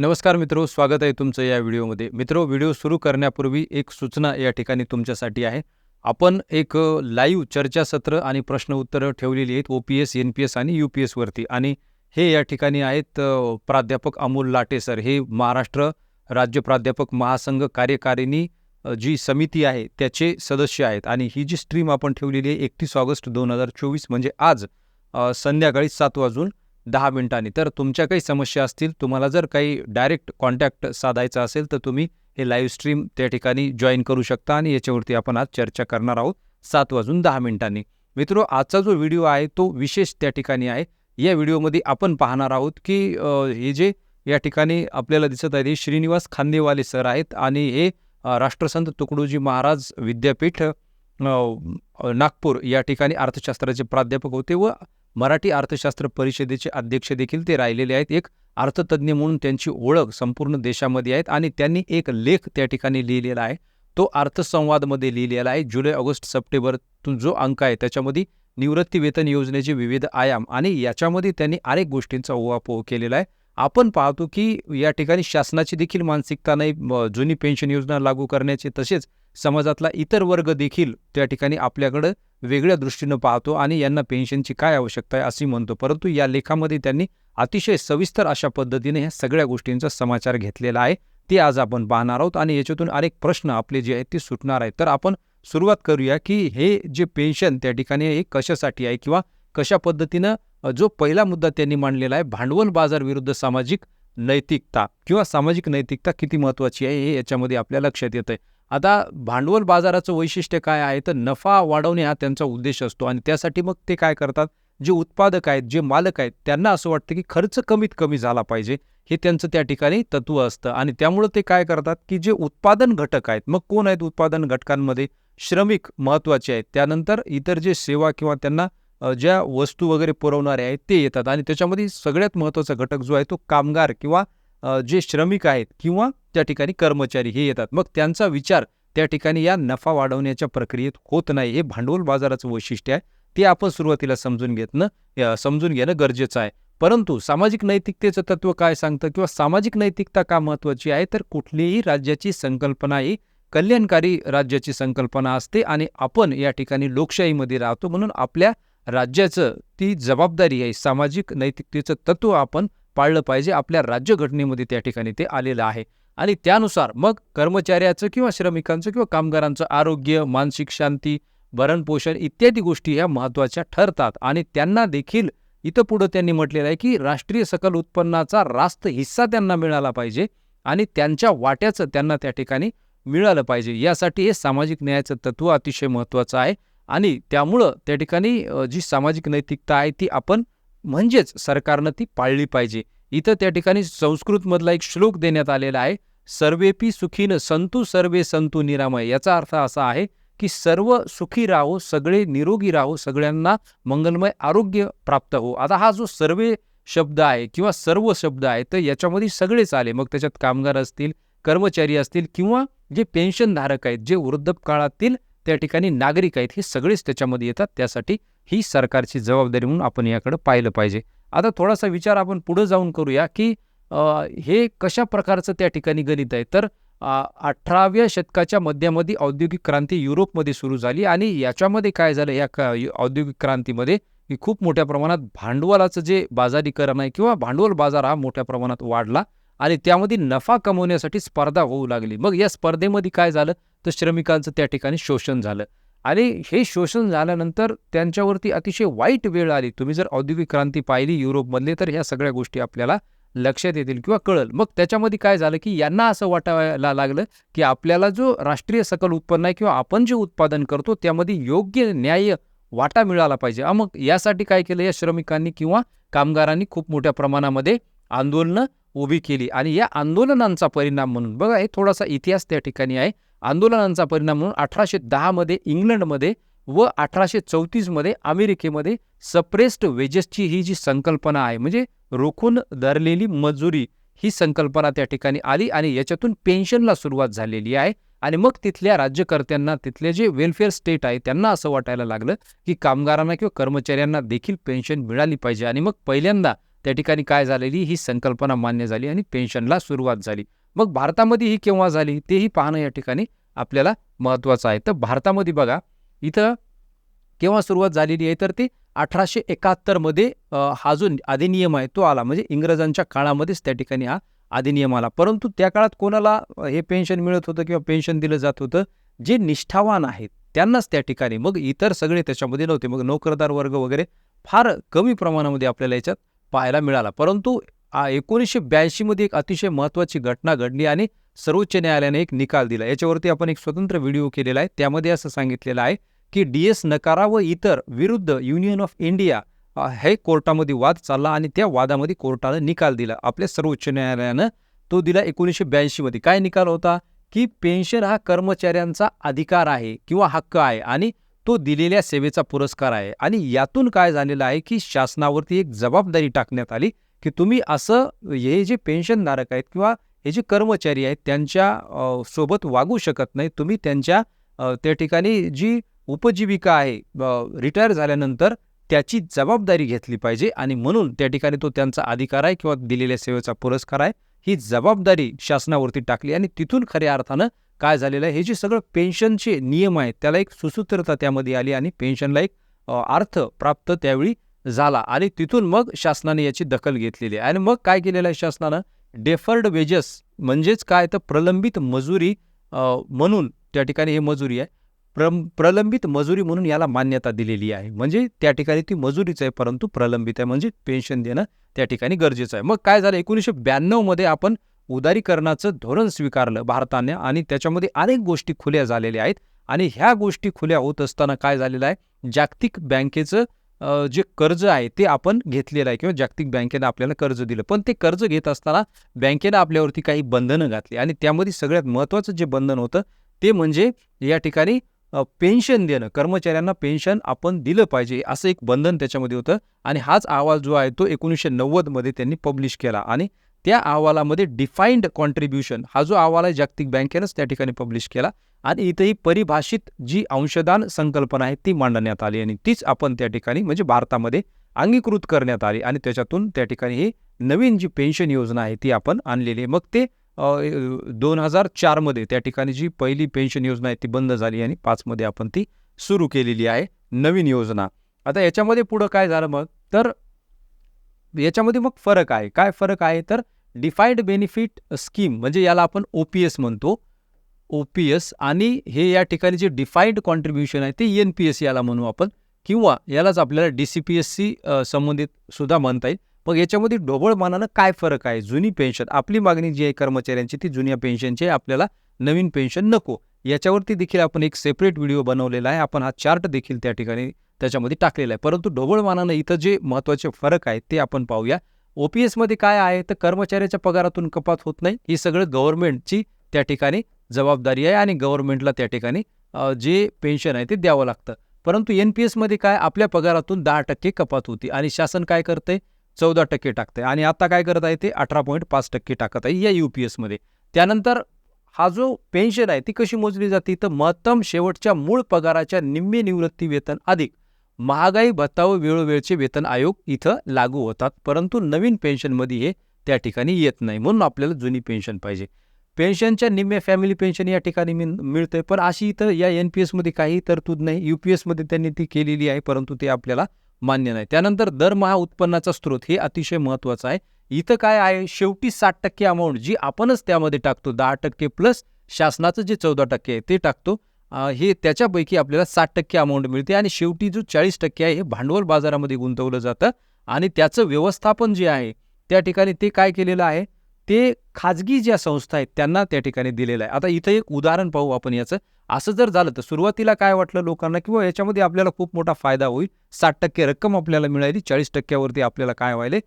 नमस्कार मित्रो स्वागत आहे तुमचं या व्हिडिओमध्ये. मित्रो व्हिडिओ सुरू करण्यापूर्वी एक सूचना या ठिकाणी तुमच्यासाठी आहे. आपण एक लाईव्ह चर्चासत्र आणि प्रश्न उत्तरं ठेवलेली आहेत O P S N P S आणि यू पी एसवरती आणि हे या ठिकाणी आहेत प्राध्यापक अमोल लाटे सर. हे महाराष्ट्र राज्य प्राध्यापक महासंघ कार्यकारिणी जी समिती आहे त्याचे सदस्य आहेत. आणि ही जी स्ट्रीम आपण ठेवलेली आहे एकतीस ऑगस्ट दोन हजार चोवीस म्हणजे आज संध्याकाळी सात वाजून दहा मिनिटांनी. तर तुमच्या काही समस्या असतील तुम्हाला जर काही डायरेक्ट कॉन्टॅक्ट साधायचा असेल तर तुम्ही हे लाईव्ह स्ट्रीम त्या ठिकाणी जॉईन करू शकता आणि याच्यावरती आपण आज चर्चा करणार आहोत. सात वाजून दहा मिनिटांनी. मित्रो आजचा जो व्हिडिओ आहे तो विशेष त्या ठिकाणी आहे. या व्हिडिओमध्ये आपण पाहणार आहोत की हे जे या ठिकाणी आपल्याला दिसत आहे हे श्रीनिवास खांदेवाले सर आहेत आणि हे राष्ट्रसंत तुकडोजी महाराज विद्यापीठ नागपूर या ठिकाणी अर्थशास्त्राचे प्राध्यापक होते व मराठी अर्थशास्त्र परिषदेचे अध्यक्ष देखील ते राहिलेले आहेत. एक अर्थतज्ज्ञ म्हणून त्यांची ओळख संपूर्ण देशामध्ये आहेत आणि त्यांनी एक लेख त्या ठिकाणी लिहिलेला आहे. तो अर्थसंवादमध्ये लिहिलेला आहे. जुलै ऑगस्ट सप्टेंबरतून जो अंक आहे त्याच्यामध्ये निवृत्ती वेतन योजनेचे विविध आयाम आणि याच्यामध्ये त्यांनी अनेक गोष्टींचा ओवापोह केलेला आहे. आपण पाहतो की या ठिकाणी शासनाची देखील मानसिकता नाही जुनी पेन्शन योजना लागू करण्याची तसेच समाजातला इतर वर्ग देखील त्या ठिकाणी आपल्याकडं वेगळ्या दृष्टीनं पाहतो आणि यांना पेन्शनची काय आवश्यकता आहे अशी म्हणतो. परंतु या लेखामध्ये त्यांनी अतिशय सविस्तर अशा पद्धतीने ह्या सगळ्या गोष्टींचा समाचार घेतलेला आहे. ते आज आपण पाहणार आहोत आणि याच्यातून अनेक प्रश्न आपले जे आहेत ते सुटणार आहेत. तर आपण सुरुवात करूया की हे जे पेन्शन त्या ठिकाणी हे कशासाठी आहे किंवा कशा पद्धतीनं जो पहिला मुद्दा त्यांनी मांडलेला आहे भांडवल बाजार विरुद्ध सामाजिक नैतिकता किंवा सामाजिक नैतिकता किती महत्त्वाची आहे हे याच्यामध्ये आपल्या लक्षात येतं आहे आता भांडवल बाजाराचं वैशिष्ट्य काय आहे? तर नफा वाढवणे हा त्यांचा उद्देश असतो आणि त्यासाठी मग ते काय करतात? जे उत्पादक आहेत जे मालक आहेत त्यांना असं वाटतं की खर्च कमीत कमी झाला पाहिजे. हे त्यांचं त्या ठिकाणी तत्व असतं आणि त्यामुळं ते काय करतात की जे उत्पादन घटक आहेत मग कोण आहेत उत्पादन घटकांमध्ये? श्रमिक महत्त्वाचे आहेत. त्यानंतर इतर जे सेवा किंवा त्यांना ज्या वस्तू वगैरे पुरवणारे आहेत ते येतात आणि त्याच्यामध्ये सगळ्यात महत्त्वाचा घटक जो आहे तो कामगार किंवा जे श्रमिक आहेत किंवा त्या ठिकाणी कर्मचारी हे येतात. मग त्यांचा विचार त्या ठिकाणी या नफा वाढवण्याच्या प्रक्रियेत होत नाही. हे भांडवल बाजाराचं वैशिष्ट्य आहे. ते आपण सुरुवातीला समजून घेतनं समजून घेणं गरजेचं आहे. परंतु सामाजिक नैतिकतेचं तत्व काय सांगतं किंवा सामाजिक नैतिकता का महत्त्वाची आहे? तर कुठलीही राज्याची संकल्पना ही कल्याणकारी राज्याची संकल्पना असते आणि आपण या ठिकाणी लोकशाहीमध्ये राहतो म्हणून आपल्या राज्याचं ती जबाबदारी आहे. सामाजिक नैतिकतेचं तत्व आपण पाळलं पाहिजे आपल्या राज्यघटनेमध्ये त्या ठिकाणी ते आलेलं आहे. आणि त्यानुसार मग कर्मचाऱ्याचं किंवा श्रमिकांचं किंवा कामगारांचं आरोग्य मानसिक शांती भरणपोषण इत्यादी गोष्टी ह्या महत्त्वाच्या ठरतात. आणि त्यांना देखील इथं पुढं त्यांनी म्हटलेलं आहे की राष्ट्रीय सकल उत्पन्नाचा रास्त हिस्सा त्यांना मिळाला पाहिजे आणि त्यांच्या वाट्याचं त्यांना त्या ठिकाणी मिळालं पाहिजे. यासाठी हे सामाजिक न्यायाचं तत्त्व अतिशय महत्त्वाचं आहे. आणि त्यामुळं त्या ठिकाणी जी सामाजिक नैतिकता आहे ती आपण म्हणजेच सरकारनं ती पाळली पाहिजे. इथं त्या ठिकाणी संस्कृतमधला एक श्लोक देण्यात आलेला आहे सर्वेपी सुखीन संतु सर्वे संतु निरामय. याचा अर्थ असा आहे की सर्व सुखी राहो सगळे निरोगी राहो सगळ्यांना मंगलमय आरोग्य प्राप्त हो. आता हा जो सर्वे शब्द आहे किंवा सर्व शब्द आहे तर याच्यामध्ये सगळेच आले. मग त्याच्यात कामगार असतील कर्मचारी असतील किंवा जे पेन्शनधारक आहेत जे वृद्धकाळातील त्या ठिकाणी नागरिक आहेत हे सगळेच त्याच्यामध्ये येतात. त्यासाठी ही सरकारची जबाबदारी म्हणून आपण याकडे पाहिलं पाहिजे. आता थोडासा विचार आपण पुढे जाऊन करूया की हे कशा प्रकारचं त्या ठिकाणी गणित आहे? तर अठराव्या शतकाच्या मध्यामध्ये औद्योगिक क्रांती युरोपमध्ये सुरू झाली आणि याच्यामध्ये काय झालं? या औद्योगिक क्रांतीमध्ये की खूप मोठ्या प्रमाणात भांडवलाचं जे बाजारीकरण आहे किंवा भांडवल बाजार हा मोठ्या प्रमाणात वाढला. आणि त्यामध्ये नफा कमवण्यासाठी स्पर्धा होऊ लागली. मग या स्पर्धेमध्ये काय झालं? तर श्रमिकांचं त्या ठिकाणी शोषण झालं. आणि हे शोषण झाल्यानंतर त्यांच्यावरती अतिशय वाईट वेळ आली. तुम्ही जर औद्योगिक क्रांती पाहिली युरोपमधली तर ह्या सगळ्या गोष्टी आपल्याला लक्षात येतील किंवा कळल. मग त्याच्यामध्ये काय झालं की यांना असं वाटायला लागलं की आपल्याला जो राष्ट्रीय सकल उत्पन्न आहे किंवा आपण जे उत्पादन करतो त्यामध्ये योग्य न्याय वाटा मिळाला पाहिजे. मग यासाठी काय केलं? या श्रमिकांनी किंवा कामगारांनी खूप मोठ्या प्रमाणामध्ये आंदोलनं उभी केली. आणि या आंदोलनांचा परिणाम म्हणून बघा हे थोडासा इतिहास त्या ठिकाणी आहे. आंदोलनांचा परिणाम म्हणून अठराशे दहामध्ये इंग्लंडमध्ये व अठराशे चौतीसमध्ये अमेरिकेमध्ये सप्रेस्ड वेजेसची ही जी संकल्पना आहे म्हणजे रोखून धरलेली मजुरी ही संकल्पना त्या ठिकाणी आली आणि याच्यातून पेन्शनला सुरुवात झालेली आहे. आणि मग तिथल्या राज्यकर्त्यांना तिथले जे वेलफेअर स्टेट आहे त्यांना असं वाटायला लागलं की कामगारांना किंवा कर्मचाऱ्यांना देखील पेन्शन मिळाली पाहिजे. आणि मग पहिल्यांदा त्या ठिकाणी काय झालेली ही संकल्पना मान्य झाली आणि पेन्शनला सुरुवात झाली. मग भारतामध्ये ही केव्हा झाली तेही पाहणं या ठिकाणी आपल्याला महत्त्वाचं आहे. तर भारतामध्ये बघा इथं केव्हा सुरुवात झालेली आहे तर ते अठराशे एकाहत्तरमध्ये हा जो अधिनियम आहे तो आला. म्हणजे इंग्रजांच्या काळामध्येच त्या ठिकाणी हा अधिनियम आला. परंतु त्या काळात कोणाला हे पेन्शन मिळत होतं किंवा पेन्शन दिलं जात होतं? जे निष्ठावान आहेत त्यांनाच त्या ठिकाणी. मग इतर सगळे त्याच्यामध्ये नव्हते. मग नोकरदार वर्ग वगैरे फार कमी प्रमाणामध्ये आपल्याला याच्यात पाहायला मिळाला. परंतु एकोणीसशे ब्याऐंशीमध्ये एक अतिशय महत्त्वाची घटना घडली आणि सर्वोच्च न्यायालयाने एक निकाल दिला. याच्यावरती आपण एक स्वतंत्र व्हिडिओ केलेला आहे. त्यामध्ये असं सांगितलेलं आहे की डी एस नकारा व इतर विरुद्ध युनियन ऑफ इंडिया हे कोर्टामध्ये वाद चालला आणि त्या वादामध्ये कोर्टानं निकाल दिला. आपल्या सर्वोच्च न्यायालयानं तो दिला एकोणीसशे ब्याऐंशीमध्ये काय निकाल होता? की पेन्शन हा कर्मचाऱ्यांचा अधिकार आहे किंवा हक्क आहे आणि तो दिलेल्या सेवेचा पुरस्कार आहे. आणि यातून काय झालेलं आहे की शासनावरती एक जबाबदारी टाकण्यात आली की तुम्ही असं हे जे पेन्शनधारक आहेत किंवा हे जे कर्मचारी आहेत त्यांच्यासोबत वागू शकत नाही. तुम्ही त्यांच्या त्या ठिकाणी जी उपजीविका आहे रिटायर झाल्यानंतर त्याची जबाबदारी घेतली पाहिजे आणि म्हणून त्या ठिकाणी तो त्यांचा अधिकार आहे किंवा दिलेल्या सेवेचा पुरस्कार आहे. ही जबाबदारी शासनावरती टाकली आणि तिथून खऱ्या अर्थानं काय झालेलं आहे? हे जे सगळं पेन्शनचे नियम आहेत त्याला एक सुसूत्रता त्यामध्ये आली आणि पेन्शनला एक अर्थ प्राप्त त्यावेळी झाला आणि तिथून मग शासनाने याची दखल घेतलेली आहे. आणि मग काय केलेलं आहे शासनानं? डेफर्ड वेजेस म्हणजेच काय? तर प्रलंबित मजुरी म्हणून त्या ठिकाणी हे मजुरी आहे. प्र प्रलंबित मजुरी म्हणून याला मान्यता दिलेली आहे. म्हणजे त्या ठिकाणी ती मजुरीच आहे परंतु प्रलंबित आहे. म्हणजे पेन्शन देणं त्या ठिकाणी गरजेचं आहे. मग काय झालं? एकोणीसशे ब्याण्णवमध्ये आपण उदारीकरणाचं धोरण स्वीकारलं भारताने आणि त्याच्यामध्ये अनेक गोष्टी खुल्या झालेल्या आहेत. आणि ह्या गोष्टी खुल्या होत असताना काय झालेलं आहे? जागतिक बँकेचं जे कर्ज आहे ते आपण घेतलेलं आहे किंवा जागतिक बँकेनं आपल्याला कर्ज दिलं. पण ते कर्ज घेत असताना बँकेनं आपल्यावरती काही बंधनं घातली. आणि त्यामध्ये सगळ्यात महत्त्वाचं जे बंधन होतं ते म्हणजे या ठिकाणी पेन्शन देणं. कर्मचाऱ्यांना पेन्शन आपण दिलं पाहिजे असं एक बंधन त्याच्यामध्ये होतं. आणि हाच आवाज जो आहे तो एकोणीसशे नव्वदमध्ये त्यांनी पब्लिश केला. आणि त्या अहवालामध्ये डिफाईन्ड कॉन्ट्रीब्युशन हा जो अहवाल आहे जागतिक बँकेनंच त्या ठिकाणी पब्लिश केला. आणि इथंही परिभाषित जी अंशदान संकल्पना आहे ती मांडण्यात आली आणि तीच आपण त्या ठिकाणी म्हणजे भारतामध्ये अंगीकृत करण्यात आली आणि त्याच्यातून त्या ठिकाणी ही नवीन जी पेन्शन योजना आहे ती आपण आणलेली आहे. मग ते दोन हजार चारमध्ये त्या ठिकाणी जी पहिली पेन्शन योजना आहे ती बंद झाली आणि पाचमध्ये आपण ती सुरू केलेली आहे नवीन योजना. आता याच्यामध्ये पुढं काय झालं मग? तर याच्यामध्ये मग फरक आहे. काय फरक आहे? तर डिफाईड बेनिफिट स्कीम म्हणजे याला आपण ओ पी एस म्हणतो. ओ पी एस आणि हे या ठिकाणी जे डिफाईड कॉन्ट्रीब्युशन आहे ते एन पी एस याला म्हणू आपण. किंवा यालाच आपल्याला D C P S C संबंधित सुद्धा म्हणता येईल. मग याच्यामध्ये ढोबळमानानं काय फरक आहे? जुनी पेन्शन आपली मागणी जी आहे कर्मचाऱ्यांची ती जुन्या पेन्शनची आहे. आपल्याला नवीन पेन्शन नको. याच्यावरती देखील आपण एक सेपरेट व्हिडिओ बनवलेला आहे. आपण हा चार्ट देखील त्या ठिकाणी त्याच्यामध्ये टाकलेलं आहे. परंतु ढोबळमानानं इथं जे महत्त्वाचे फरक आहेत ते आपण पाहूया. ओ पी एसमध्ये काय आहे? तर कर्मचाऱ्याच्या पगारातून कपात होत नाही. ही सगळं गव्हर्नमेंटची त्या ठिकाणी जबाबदारी आहे आणि गव्हर्नमेंटला त्या ठिकाणी जे पेन्शन आहे ते द्यावं लागतं. परंतु एन पी एसमध्ये काय? आपल्या पगारातून दहा टक्के कपात होती आणि शासन काय करतंय? चौदा टक्के टाकतंय. आणि आता काय करत आहे ते? अठरा पॉईंट पाच टक्के टाकत आहे या यू पी एसमध्ये त्यानंतर हा जो पेन्शन आहे ती कशी मोजली जाते? तर महत्तम शेवटच्या मूळ पगाराच्या निम्मे निवृत्ती वेतन अधिक. महागाई भत्ता व वेळोवेळचे वेतन आयोग इथं लागू होतात परंतु नवीन पेन्शनमध्ये हे त्या ठिकाणी येत नाही म्हणून आपल्याला जुनी पेन्शन पाहिजे. पेन्शनच्या निम्मे फॅमिली पेन्शन या ठिकाणी मिळ मिळते पण अशी इथं या एन पी एसमध्ये काही तरतूद नाही. यू पी एसमध्ये त्यांनी ती केलेली आहे परंतु ते आपल्याला मान्य नाही. त्यानंतर दरमहा उत्पन्नाचा स्रोत हे अतिशय महत्त्वाचं आहे. इथं काय आहे शेवटी साठ टक्के अमाऊंट जी आपणच त्यामध्ये टाकतो दहा टक्के प्लस शासनाचं जे चौदा टक्के आहे ते टाकतो. हे त्याच्यापैकी आपल्याला साठ टक्के अमाऊंट मिळते आणि शेवटी जो चाळीस टक्के आहे हे भांडवल बाजारामध्ये गुंतवलं जातं. आणि त्याचं व्यवस्थापन जे आहे त्या ठिकाणी ते काय केलेलं आहे ते खाजगी ज्या संस्था आहेत त्यांना त्या ठिकाणी दिलेलं आहे. आता इथं एक उदाहरण पाहू आपण याचं. असं जर झालं तर सुरुवातीला काय वाटलं लोकांना? किंवा याच्यामध्ये आपल्याला खूप मोठा फायदा होईल? साठ टक्के रक्कम आपल्याला मिळाली चाळीस टक्क्यावरती आपल्याला काय व्हायले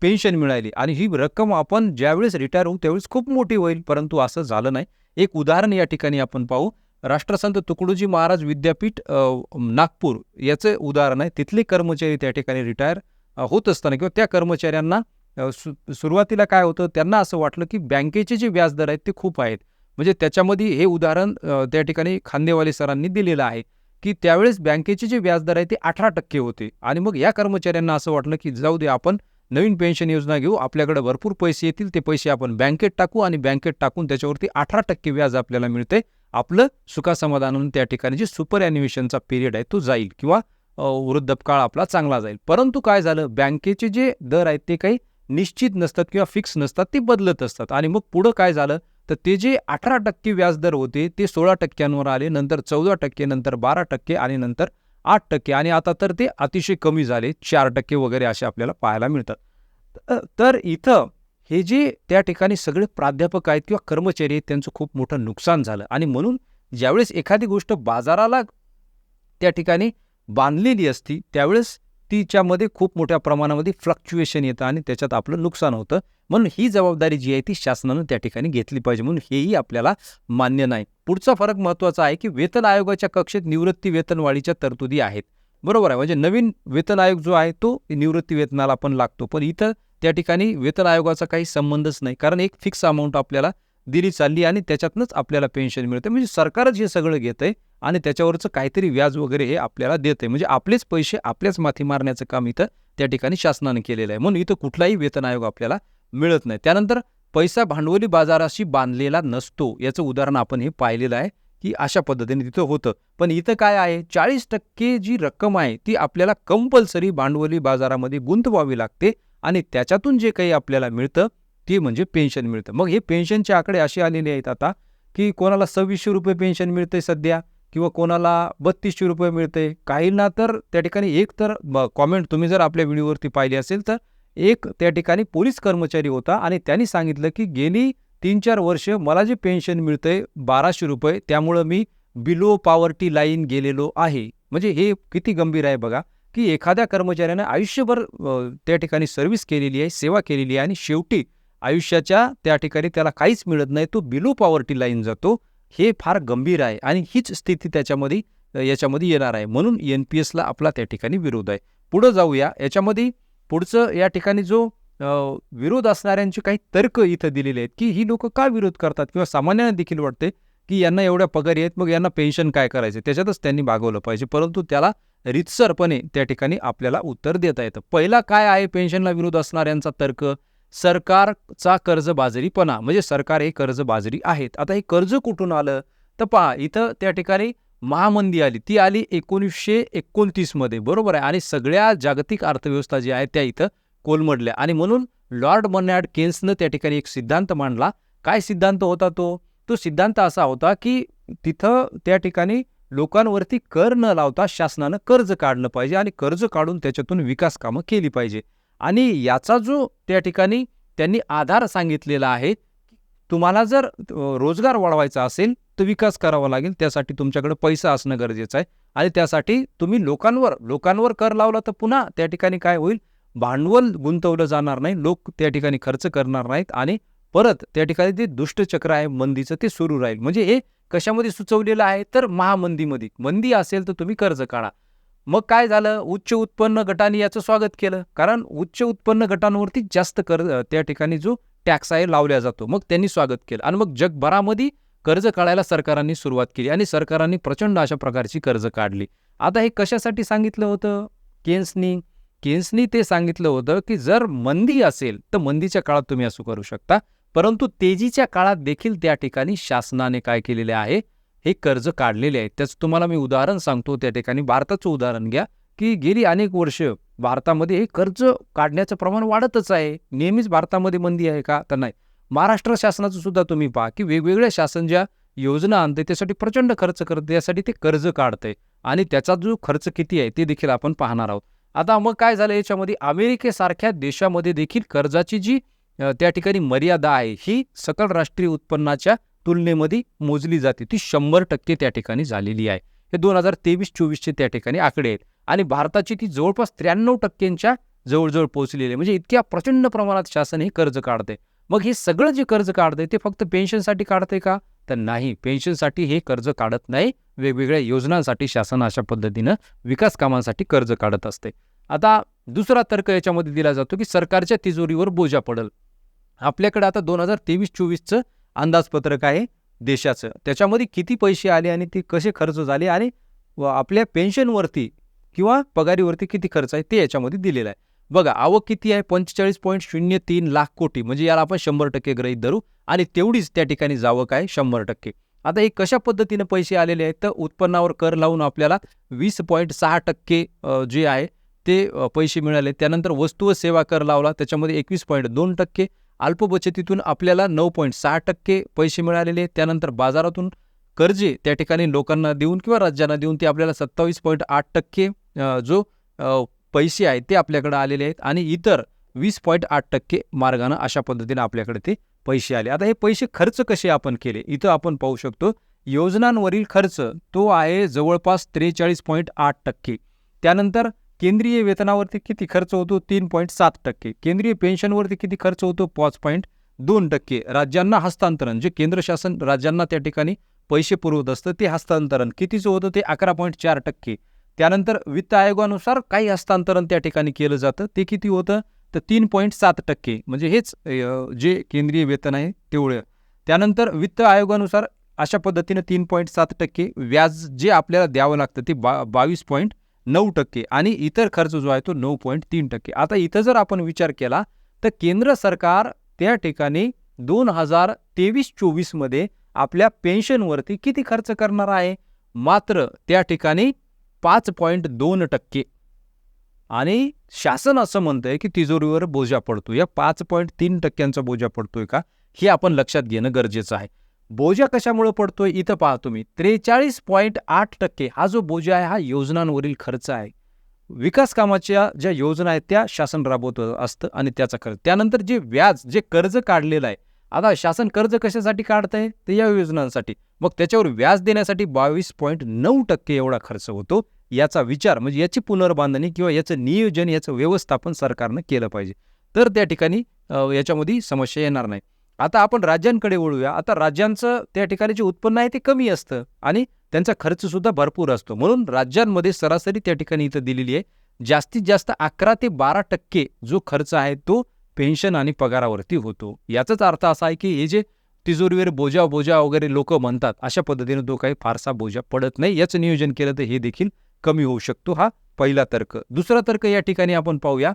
पेन्शन मिळाली. आणि ही रक्कम आपण ज्यावेळेस रिटायर होऊ त्यावेळेस खूप मोठी होईल. परंतु असं झालं नाही. एक उदाहरण या ठिकाणी आपण पाहू. राष्ट्रसंत तुकडोजी महाराज विद्यापीठ नागपूर याचं उदाहरण आहे. तिथले कर्मचारी त्या ठिकाणी रिटायर होत असताना किंवा त्या कर्मचाऱ्यांना सु सुरुवातीला काय होतं? त्यांना असं वाटलं की बँकेचे जे व्याजदर आहेत ते खूप आहेत. म्हणजे त्याच्यामध्ये हे उदाहरण त्या ठिकाणी खांदेवाले सरांनी दिलेलं आहे की त्यावेळेस बँकेचे जे व्याजदर आहे ते अठरा टक्के होते. आणि मग या कर्मचाऱ्यांना असं वाटलं की जाऊ दे आपण नवीन पेन्शन योजना घेऊ आपल्याकडे भरपूर पैसे येतील ते पैसे आपण बँकेत टाकू आणि बँकेत टाकून त्याच्यावरती अठरा टक्के व्याज आपल्याला मिळते. आपलं सुखासमाधान त्या ठिकाणी जे सुपर ॲनिमेशनचा पिरियड आहे तो जाईल किंवा वृद्धपकाळ आपला चांगला जाईल. परंतु काय झालं? बँकेचे जे दर आहेत ते काही निश्चित नसतात किंवा फिक्स नसतात ते बदलत असतात. आणि मग पुढं काय झालं? तर ते जे अठरा टक्के व्याजदर होते ते सोळा टक्क्यांवर आले नंतर चौदा टक्के नंतर बारा टक्के आणि नंतर आठ टक्के आणि आता तर ते अतिशय कमी झाले चार टक्के वगैरे असे आपल्याला पाहायला मिळतात. तर इथं हे जे त्या ठिकाणी सगळे प्राध्यापक आहेत किंवा कर्मचारी आहेत त्यांचं खूप मोठं नुकसान झालं. आणि म्हणून ज्यावेळेस एखादी गोष्ट बाजाराला त्या ठिकाणी बांधलेली असती त्यावेळेस तिच्यामध्ये खूप मोठ्या प्रमाणामध्ये फ्लक्च्युएशन येतं आणि त्याच्यात आपलं नुकसान होतं. म्हणून ही जबाबदारी जी आहे ती शासनानं त्या ठिकाणी घेतली पाहिजे. म्हणून हेही आपल्याला मान्य नाही. पुढचा फरक महत्त्वाचा आहे की वेतन आयोगाच्या कक्षेत निवृत्ती वेतनवाढीच्या तरतुदी आहेत. बरोबर आहे. म्हणजे नवीन वेतन आयोग जो आहे तो निवृत्ती वेतनाला पण लागतो. पण इथं त्या ठिकाणी वेतन आयोगाचा काही संबंधच नाही. कारण एक फिक्स अमाऊंट आपल्याला दिली चालली आणि त्याच्यातनंच आपल्याला पेन्शन मिळते म्हणजे सरकारच हे सगळं घेतंय आणि त्याच्यावरचं काहीतरी व्याज वगैरे हे आपल्याला देते म्हणजे आपलेच पैसे आपल्याच माथी मारण्याचं काम इथं त्या ठिकाणी शासनाने केलेलं आहे. म्हणून इथं कुठलाही वेतन आयोग आपल्याला मिळत नाही. त्यानंतर पैसा भांडवली बाजाराशी बांधलेला नसतो याचं उदाहरण आपण हे पाहिलेलं आहे की अशा पद्धतीने तिथं होतं. पण इथं काय आहे? चाळीस टक्के जी रक्कम आहे ती आपल्याला कंपल्सरी भांडवली बाजारामध्ये गुंतवावी लागते आणि त्याच्यातून जे काही आपल्याला मिळतं ते म्हणजे पेन्शन मिळतं. मग हे पेन्शनचे आकडे असे आलेले आहेत आता की कोणाला सव्वीसशे रुपये पेन्शन मिळते सध्या किंवा कोणाला बत्तीसशे रुपये मिळते काहींना तर त्या ठिकाणी एक तर कॉमेंट तुम्ही जर आपल्या व्हिडिओवरती पाहिली असेल तर एक त्या ठिकाणी पोलीस कर्मचारी होता आणि त्यांनी सांगितलं की गेली तीन चार वर्ष मला जे पेन्शन मिळतंय बाराशे रुपये त्यामुळं मी बिलो पॉवर्टी लाईन गेलेलो आहे. म्हणजे हे किती गंभीर आहे बघा की एखाद्या कर्मचाऱ्यानं आयुष्यभर त्या ठिकाणी सर्व्हिस केलेली आहे सेवा केलेली आहे आणि शेवटी आयुष्याच्या त्या ठिकाणी त्याला काहीच मिळत नाही. तो बिलो पॉवर्टी लाईन जातो. हे फार गंभीर आहे आणि हीच स्थिती त्याच्यामध्ये याच्यामध्ये येणार आहे. म्हणून एन पी एसला आपला त्या ठिकाणी विरोध आहे. पुढं जाऊया. याच्यामध्ये पुढचं या ठिकाणी जो विरोध असणाऱ्यांचे काही तर्क इथं दिलेले आहेत की ही लोक का विरोध करतात? किंवा सामान्यांना देखील वाटते की यांना एवढ्या पगारी आहेत मग यांना पेन्शन काय करायचं त्याच्यातच त्यांनी भागवलं पाहिजे. परंतु त्याला रितसरपणे त्या ठिकाणी आपल्याला उत्तर देता येतं. पहिला काय आहे पेन्शनला विरोध असणाऱ्यांचा तर्क? सरकारचा कर्जबाजारीपणा म्हणजे सरकार हे कर्जबाजारी आहेत. आता हे कर्ज कुठून आलं? तर पहा इथं त्या ठिकाणी महामंदी आली. ती आली एकोणीसशे एकोणतीसमध्ये बरोबर आहे? आणि सगळ्या जागतिक अर्थव्यवस्था जी आहे त्या इथं कोलमडल्या. आणि म्हणून लॉर्ड मन्यार्ड केन्सनं त्या ठिकाणी एक सिद्धांत मांडला. काय सिद्धांत होता तो? तो सिद्धांत असा होता की तिथं त्या ठिकाणी लोकांवरती कर न लावता शासनानं कर्ज काढलं पाहिजे आणि कर्ज काढून त्याच्यातून विकास कामं केली पाहिजे. आणि याचा जो त्या ठिकाणी त्यांनी आधार सांगितलेला आहे तुम्हाला जर रोजगार वाढवायचा असेल तर विकास करावा लागेल. त्यासाठी तुमच्याकडे पैसा असणं गरजेचं आहे. आणि त्यासाठी तुम्ही लोकांवर लोकांवर कर लावला तर पुन्हा त्या ठिकाणी काय होईल? भांडवल गुंतवलं जाणार नाही. लोक त्या ठिकाणी खर्च करणार नाहीत आणि परत त्या ठिकाणी जे दुष्टचक्र आहे मंदीचं ते सुरू राहील. म्हणजे हे कशामध्ये सुचवलेलं आहे? तर महामंदीमध्ये. मंदी असेल तर तुम्ही कर्ज काढा. मग काय झालं? उच्च उत्पन्न गटाने याचं स्वागत केलं. कारण उच्च उत्पन्न गटांवरती जास्त कर त्या ठिकाणी जो टॅक्स आहे लावला जातो. मग त्यांनी स्वागत केलं. आणि मग जगभरामध्ये कर्ज काढायला सरकारांनी सुरुवात केली आणि सरकारांनी प्रचंड अशा प्रकारची कर्ज काढली. आता हे कशासाठी सांगितलं होतं? केन्सनी? केन्सनी ते सांगितलं होतं की जर मंदी असेल तर मंदीच्या काळात तुम्ही असं करू शकता. परंतु तेजीच्या काळात देखील त्या ठिकाणी शासनाने काय केलेले आहे? हे कर्ज काढलेले आहे त्याचं तुम्हाला मी उदाहरण सांगतो त्या ठिकाणी. भारताचं उदाहरण घ्या की गेली अनेक वर्ष भारतामध्ये हे कर्ज काढण्याचं प्रमाण वाढतच आहे. नेहमीच भारतामध्ये मंदी आहे का? तर नाही. महाराष्ट्र शासनाचं सुद्धा तुम्ही पहा की वेगवेगळ्या शासन ज्या योजना आणते त्यासाठी प्रचंड खर्च करते. यासाठी ते कर्ज काढते. आणि त्याचा जो खर्च किती आहे ते देखील आपण पाहणार आहोत. आता मग काय झालं? याच्यामध्ये अमेरिकेसारख्या देशामध्ये देखील कर्जाची जी त्या ठिकाणी मर्यादा आहे ही सकल राष्ट्रीय उत्पन्नाच्या तुलनेमध्ये मोजली जाते. ती शंभर टक्के त्या ठिकाणी झालेली आहे. हे दोन हजार तेवीस चोवीसचे त्या ठिकाणी आकडे आहेत. आणि भारताची ती जवळपास त्र्याण्णव टक्क्यांच्या जवळजवळ पोहोचलेली आहे. म्हणजे इतक्या प्रचंड प्रमाणात शासन हे कर्ज काढते मग हे सगळं जे कर्ज काढतंय ते फक्त पेन्शनसाठी काढतंय का? तर नाही. पेन्शनसाठी हे कर्ज काढत नाही. वेगवेगळ्या योजनांसाठी शासन अशा पद्धतीनं विकास कामांसाठी कर्ज काढत असते. आता दुसरा तर्क याच्यामध्ये दिला जातो की सरकारच्या तिजोरीवर बोजा पडल. आपल्याकडे आता दोन हजार तेवीस चोवीसचं अंदाजपत्रक आहे देशाचं. त्याच्यामध्ये किती पैसे आले आणि ते कसे खर्च झाले आणि व आपल्या पेन्शनवरती किंवा पगारीवरती किती खर्च आहे ते याच्यामध्ये दिलेलं आहे. बघा आवक किती आहे? पंचेचाळीस पॉईंट शून्य तीन लाख कोटी. म्हणजे याला आपण शंभर टक्के गृहीत धरू आणि तेवढीच त्या ठिकाणी जावक आहे शंभर टक्के. आता हे कशा पद्धतीनं पैसे आलेले आहेत? तर उत्पन्नावर कर लावून आपल्याला वीस पॉईंट सहा टक्के जे आहे ते पैसे मिळाले. त्यानंतर वस्तू व सेवा कर लावला. त्याच्यामध्ये एकवीस पॉईंट दोन टक्के. अल्प बचतीतून आपल्याला नऊ पॉईंट सहा टक्के पैसे मिळालेले. त्यानंतर बाजारातून कर्जे त्या ठिकाणी लोकांना देऊन किंवा राज्यांना देऊन ते आपल्याला सत्तावीस पॉईंट आठ टक्के जो पैसे आहेत ते आपल्याकडे आलेले आहेत. आणि इतर वीस पॉईंट आठ टक्के मार्गानं अशा पद्धतीने आपल्याकडे ते पैसे आले. आता हे पैसे खर्च कसे आपण केले? इथं आपण पाहू शकतो योजनांवरील खर्च तो आहे जवळपास त्रेचाळीस पॉईंट आठ टक्के. त्यानंतर केंद्रीय वेतनावरती किती खर्च होतो? तीन पॉईंट सात टक्के. केंद्रीय पेन्शनवरती किती खर्च होतो? पाच पॉईंट दोन टक्के. राज्यांना हस्तांतरण जे केंद्र शासन राज्यांना त्या ठिकाणी पैसे पुरवत असतं ते हस्तांतरण. कितीचं होतं? ते अकरा पॉईंट चार टक्के. त्यानंतर वित्त आयोगानुसार काही हस्तांतरण त्या ठिकाणी केलं जातं. ते किती होतं? तर तीन पॉईंट सात टक्के. म्हणजे हेच जे केंद्रीय वेतन आहे तेवढं. त्यानंतर वित्त आयोगानुसार अशा पद्धतीनं तीन पॉईंट सात टक्के व्याज जे आपल्याला द्यावं लागतं ते बा बावीस पॉईंट नऊ टक्के आणि इतर खर्च जो आहे तो नऊ पॉईंट तीन टक्के. आता इथं जर आपण विचार केला तर केंद्र सरकार त्या ठिकाणी दोन हजार तेवीस चोवीसमध्ये आपल्या पेन्शनवरती किती खर्च करणार आहे? मात्र त्या ठिकाणी पाच पॉईंट दोन टक्के. आणि शासन असं म्हणतंय की तिजोरीवर बोजा पडतो या पाच पॉईंट तीन टक्क्यांचा बोजा पडतोय का? हे आपण लक्षात घेणं गरजेचं आहे. बोजा कशामुळे पडतोय इथं पहा तुम्ही. त्रेचाळीस पॉईंट आठ टक्के हा जो बोजा आहे हा योजनांवरील खर्च आहे. विकास कामाच्या ज्या योजना आहेत त्या शासन राबवत असतं आणि त्याचा खर्च. त्यानंतर जे व्याज जे कर्ज काढलेलं आहे आता शासन कर्ज कशासाठी काढतंय? ते या योजनांसाठी. मग त्याच्यावर व्याज देण्यासाठी बावीस पॉईंट नऊ टक्के एवढा खर्च होतो. याचा विचार म्हणजे याची पुनर्बांधणी किंवा याचं नियोजन याचं व्यवस्थापन सरकारनं केलं पाहिजे. तर त्या ठिकाणी याच्यामध्ये समस्या येणार नाही. आता आपण राज्यांकडे वळूया. आता राज्यांचं त्या ठिकाणी जे उत्पन्न आहे ते कमी असतं आणि त्यांचा खर्चसुद्धा भरपूर असतो. म्हणून राज्यांमध्ये सरासरी त्या ठिकाणी इथं दिलेली आहे. जास्तीत जास्त अकरा ते बारा टक्के जो खर्च आहे तो पेन्शन आणि पगारावरती होतो. याचाच अर्थ असा आहे की हे जे तिजोरीवर बोजा बोजा वगैरे लोक म्हणतात अशा पद्धतीने तो काही फारसा बोजा पडत नाही. याचं नियोजन केलं तर हे देखील कमी होऊ शकतो हा पहिला तर्क. दुसरा तर्क या ठिकाणी आपण पाहूया.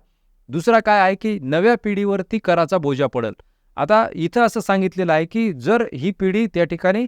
दुसरा काय आहे की नव्या पिढीवरती कराचा बोजा पडल. आता इथं असं सांगितलेलं आहे की जर ही पिढी त्या ठिकाणी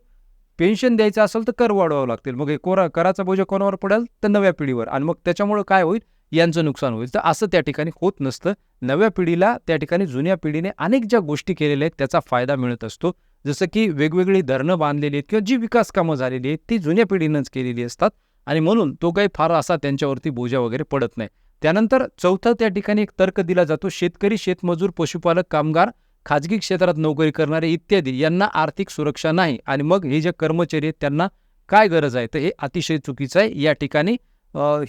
पेन्शन द्यायचं असेल तर कर वाढवावं लागतील. मग हे कोरा कराचा बोजा कोणावर पडेल? तर नव्या पिढीवर. आणि मग त्याच्यामुळं काय होईल? यांचं नुकसान होईल. तर असं त्या ठिकाणी होत नसतं. नव्या पिढीला त्या ठिकाणी जुन्या पिढीने अनेक ज्या गोष्टी केलेल्या आहेत त्याचा फायदा मिळत असतो. जसं की वेगवेगळी धरणं बांधलेली आहेत किंवा जी विकास कामं झालेली आहेत ती जुन्या पिढीनंच केलेली असतात. आणि म्हणून तो काही फार असा त्यांच्यावरती बोजा वगैरे पडत नाही. त्यानंतर चौथा त्या ठिकाणी एक तर्क दिला जातो. शेतकरी शेतमजूर पशुपालक कामगार खाजगी क्षेत्रात नोकरी करणारे इत्यादी यांना आर्थिक सुरक्षा नाही. आणि मग हे जे कर्मचारी आहेत त्यांना काय गरज आहे? तर हे अतिशय चुकीचं आहे. या ठिकाणी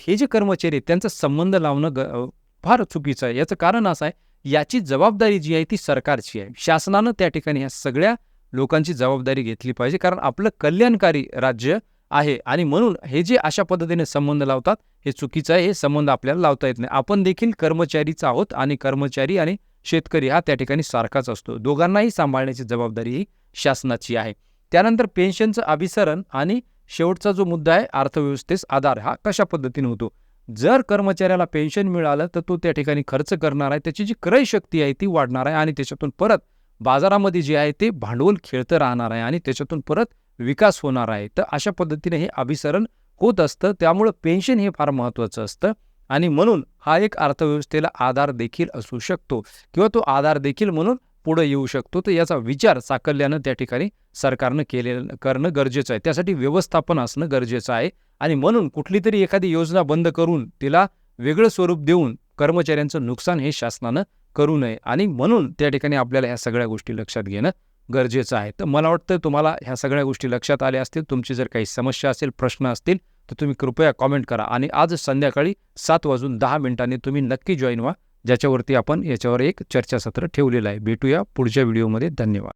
हे जे कर्मचारी आहेत त्यांचा संबंध लावणं ग फार चुकीचं आहे. याचं कारण असं आहे याची जबाबदारी जी आहे ती सरकारची आहे. शासनानं त्या ठिकाणी ह्या सगळ्या लोकांची जबाबदारी घेतली पाहिजे. कारण आपलं कल्याणकारी राज्य आहे. आणि म्हणून हे जे अशा पद्धतीने संबंध लावतात हे चुकीचं आहे. हे संबंध आपल्याला लावता येत नाही. आपण देखील कर्मचारीच आहोत आणि कर्मचारी आणि शेतकरी हा त्या ठिकाणी सारखाच असतो. दोघांनाही सांभाळण्याची जबाबदारी ही शासनाची आहे. त्यानंतर पेन्शनचं अभिसरण आणि शेवटचा जो मुद्दा आहे अर्थव्यवस्थेस आधार हा कशा पद्धतीने होतो? जर कर्मचाऱ्याला पेन्शन मिळालं तर तो त्या ठिकाणी खर्च करणार आहे त्याची जी क्रय शक्ती आहे ती वाढणार आहे आणि त्याच्यातून परत बाजारामध्ये जे आहे ते भांडवल खेळतं राहणार आहे आणि त्याच्यातून परत विकास होणार आहे. तर अशा पद्धतीने हे अभिसरण होत असतं. त्यामुळं पेन्शन हे फार महत्त्वाचं असतं. आणि म्हणून हा एक अर्थव्यवस्थेला आधार देखील असू शकतो किंवा तो आधार देखील म्हणून पुढे येऊ शकतो. तर याचा विचार साकल्यानं त्या ठिकाणी सरकारनं केलेलं करणं गरजेचं आहे. त्यासाठी व्यवस्थापन असणं गरजेचं आहे. आणि म्हणून कुठली तरी एखादी योजना बंद करून तिला वेगळं स्वरूप देऊन कर्मचाऱ्यांचं नुकसान हे शासनानं करू नये. आणि म्हणून त्या ठिकाणी आपल्याला ह्या सगळ्या गोष्टी लक्षात घेणं गरजेचं आहे. तर मला वाटतं तुम्हाला ह्या सगळ्या गोष्टी लक्षात आल्या असतील. तुमची जर काही समस्या असेल प्रश्न असतील तर तुम्ही कृपया कॉमेंट करा. आणि आज संध्याकाळी सात वाजून दहा मिनिटांनी तुम्ही नक्की जॉईन व्हा ज्याच्यावरती आपण याच्यावर एक चर्चासत्र ठेवलेलं आहे. भेटूया पुढच्या व्हिडिओमध्ये धन्यवाद.